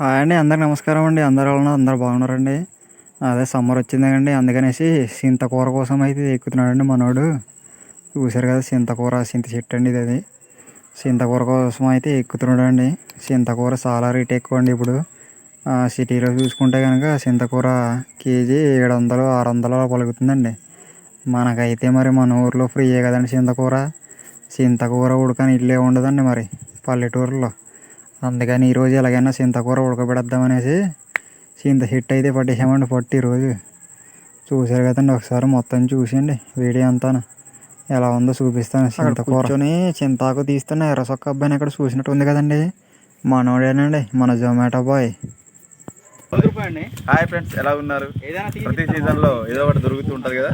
Hi అండి అందరికి నమస్కారం అండి. అందరు వాళ్ళు అందరు బాగున్నారండి. అదే సమ్మర్ వచ్చింది కండి అందుకనేసి చింతకూర కోసం అయితే ఎక్కుతున్నాడండి మనోడు. చూసారు కదా చింతకూర చింత చెట్టు అండి ఇది అది. చింతకూర కోసం అయితే ఎక్కుతున్నాడు అండి చింతకూర చాలా రేట్ ఎక్కువ అండి ఇప్పుడు. సిటీలో చూసుకుంటే కనుక చింతకూర కేజీ ఏడు వందలు ఆరు వందలు అలా పలుకుతుందండి. మనకైతే మరి మన ఊర్లో ఫ్రీయే కదండి చింతకూర చింతకూర ఉడకని ఇల్లే ఉండదండి మరి పల్లెటూరులో. అందుకని ఈరోజు ఎలాగైనా చింతకూర ఉడకబెడదామనేసి చింత హిట్ అయితే పట్టేసామండి పట్టి ఈరోజు చూసారు కదండి ఒకసారి మొత్తం చూసండి వీడియో అంతా ఎలా ఉందో చూపిస్తాను చింతకూర కూర్చొని చింతాకు తీస్తున్న ఎర్రసొక్క అబ్బాయిని అక్కడ చూసినట్టు ఉంది కదండి. మనోడేనండి మన జొమాటో బాయ్. హాయ్ ఫ్రెండ్స్ ఎలా ఉన్నారు? ప్రతి సీజన్లో ఏదో ఒకటి దొరుకుతూ ఉంటది కదా.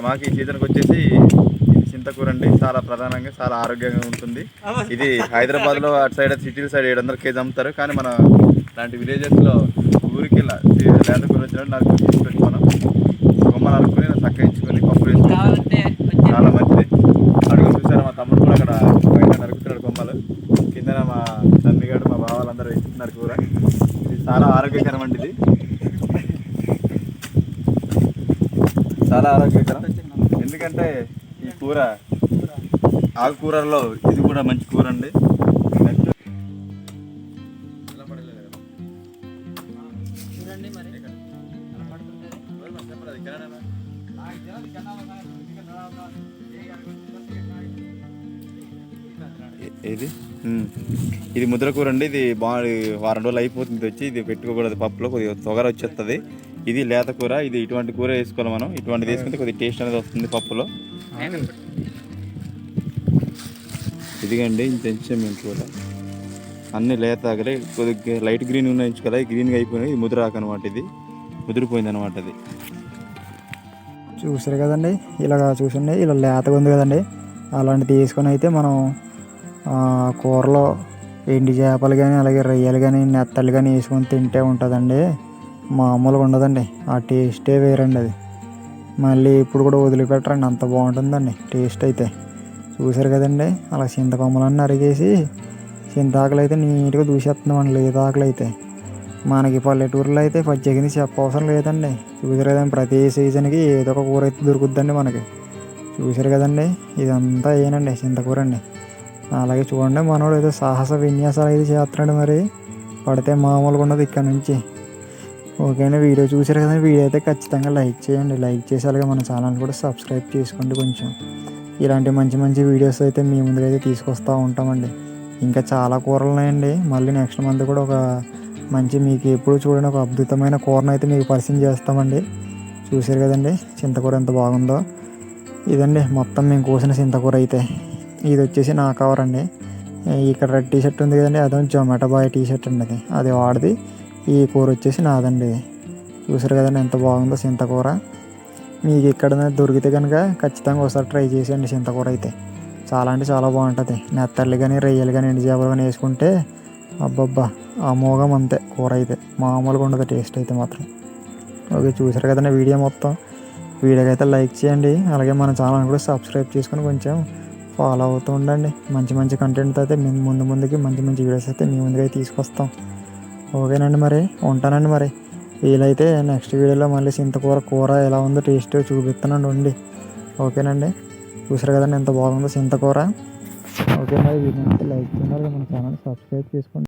మాకు ఈ సీజన్కి వచ్చేసి చింతకూర అండి. చాలా ప్రధానంగా చాలా ఆరోగ్యంగా ఉంటుంది. ఇది హైదరాబాద్లో అటు సైడ్ సిటీ సైడ్ ఏడు వందల కేజీ అమ్ముతారు. కానీ మన లాంటి విలేజెస్లో ఊరికి ఇలా లేత కూర వచ్చినట్టు నాకు మనం కొమ్మ నరుకుని చక్కించుకొని పప్పు వేసుకొని చాలా మంచిది. అడుగు చూసారా మా తమ్ముడు కూడా అక్కడ బయట నరుకుతున్నాడు కొమ్మలు కిందన మా తమ్మిగాడు మా బావాలందరూ వేస్తున్నారు కూర. ఇది చాలా ఆరోగ్యకరం అండి ఇది. చాలా ఆరోగ్యకరం. ఎందుకంటే ఈ కూర ఆకుకూరల్లో ఇది కూడా మంచి కూర అండి నెక్స్ట్. ఇది. ఇది ముద్ర కూర అండి ఇది బాగా వారం రోజులు అయిపోతుంది వచ్చి ఇది పెట్టుకోకూడదు పప్పులో కొద్దిగా తొగర వచ్చేస్తుంది ఇది లేత కూర ఇది ఇటువంటి కూర వేసుకోవాలి మనం. ఇటువంటిది వేసుకుంటే కొద్దిగా టేస్ట్ అనేది వస్తుంది పప్పులో. ఇదిగండి ఇంకొంచెం మేము కూర. అన్ని లేత ఆకలి కొద్దిగా లైట్ గ్రీన్ ఉన్నాయి కదా గ్రీన్గా అయిపోయినాయి. ఇది ముద్రాకు అనమాట ఇది. ముదిరిపోయింది అనమాట అది. చూసారు కదండి ఇలాగ చూసండి ఇలా లేతగా ఉంది కదండి. అలాంటిది తీసుకొని అయితే మనం కూరలో ఎండి చేపలు కానీ అలాగే రొయ్యలు కానీ నెత్తలు కానీ వేసుకొని తింటే ఉంటుందండి. మామూలుగా ఉండదండి. ఆ టేస్టే వేరండి అది. మళ్ళీ ఇప్పుడు కూడా వదిలిపెట్టరండి. అంత బాగుంటుందండి టేస్ట్ అయితే. చూసారు కదండి? అలా చింతకొమ్మలన్నీ అరిగేసి చింతాకులు అయితే నీట్గా దూసేస్తున్నామండి. లేతాకులు అయితే. మనకి పల్లెటూరులో అయితే పచ్చగిని చెప్పవసరం లేదండి. చూసారు కదండి? ప్రతి సీజన్కి ఏదో ఒక కూర అయితే దొరుకుద్దండి మనకి. చూసారు కదండి? ఇదంతా ఏనండి చింతకూర అండి అలాగే చూడండి మనోడు ఏదో సాహస విన్యాసాలు అయితే చేస్తున్నాడు మరి. పడితే మామూలుగా ఉన్నది ఇక్కడ నుంచి. ఓకే అండి వీడియో చూసారు కదా వీడియో అయితే ఖచ్చితంగా లైక్ చేయండి. లైక్ చేసి అలాగే మన ఛానల్ కూడా సబ్స్క్రైబ్ చేసుకోండి కొంచెం. ఇలాంటి మంచి మంచి వీడియోస్ అయితే మీ ముందుగా అయితే తీసుకొస్తూ ఉంటామండి. ఇంకా చాలా కూరలు ఉన్నాయండి మళ్ళీ నెక్స్ట్ మంత్ కూడా ఒక మంచి మీకు ఎప్పుడు చూడండి ఒక అద్భుతమైన కూరను అయితే మీకు పరిచయం చేస్తామండి. చూసారు కదండి చింతకూర ఎంత బాగుందో. ఇదండి మొత్తం మేము కోసిన చింతకూర అయితే. ఇది వచ్చేసి నా కవర్ అండి. ఇక్కడ రెడ్ టీ షర్ట్ ఉంది కదండి అదే జొమాటో బాయ్ టీ షర్ట్ అండి అది. అది వాడిది. ఈ కూర వచ్చేసి నాదండి. చూసారు కదండి ఎంత బాగుందో చింతకూర. మీకు ఇక్కడ దొరికితే కనుక ఖచ్చితంగా ఒకసారి ట్రై చేసేయండి చింతకూర అయితే. చాలా అంటే చాలా బాగుంటుంది. నెత్తళ్ళు కానీ రొయ్యలు కానీ ఎండు చేపలు కానీ వేసుకుంటే అబ్బబ్బా అమోఘం అంతే కూర అయితే. మామూలుగా ఉండదు టేస్ట్ అయితే మాత్రం. ఓకే చూసారు కదండి వీడియో మొత్తం. వీడియోకి అయితే లైక్ చేయండి. అలాగే మన ఛానల్ కూడా సబ్స్క్రైబ్ చేసుకుని కొంచెం ఫాలో అవుతూ ఉండండి. మంచి మంచి కంటెంట్ అయితే మేము ముందు ముందుకి మంచి మంచి వీడియోస్ అయితే మీ ముందుగా తీసుకొస్తాం. ఓకేనండి మరి. ఉంటానండి మరి. వీలైతే నెక్స్ట్ వీడియోలో మళ్ళీ చింతకూర కూర ఎలా ఉందో టేస్ట్ చూపిస్తానండి ఉండి. ఓకేనండి. చూసారు కదండి ఎంత బాగుందో చింతకూర ఓకే మరి వీడియో లైక్ చేయండి. మన ఛానల్ సబ్స్క్రైబ్ చేసుకోండి.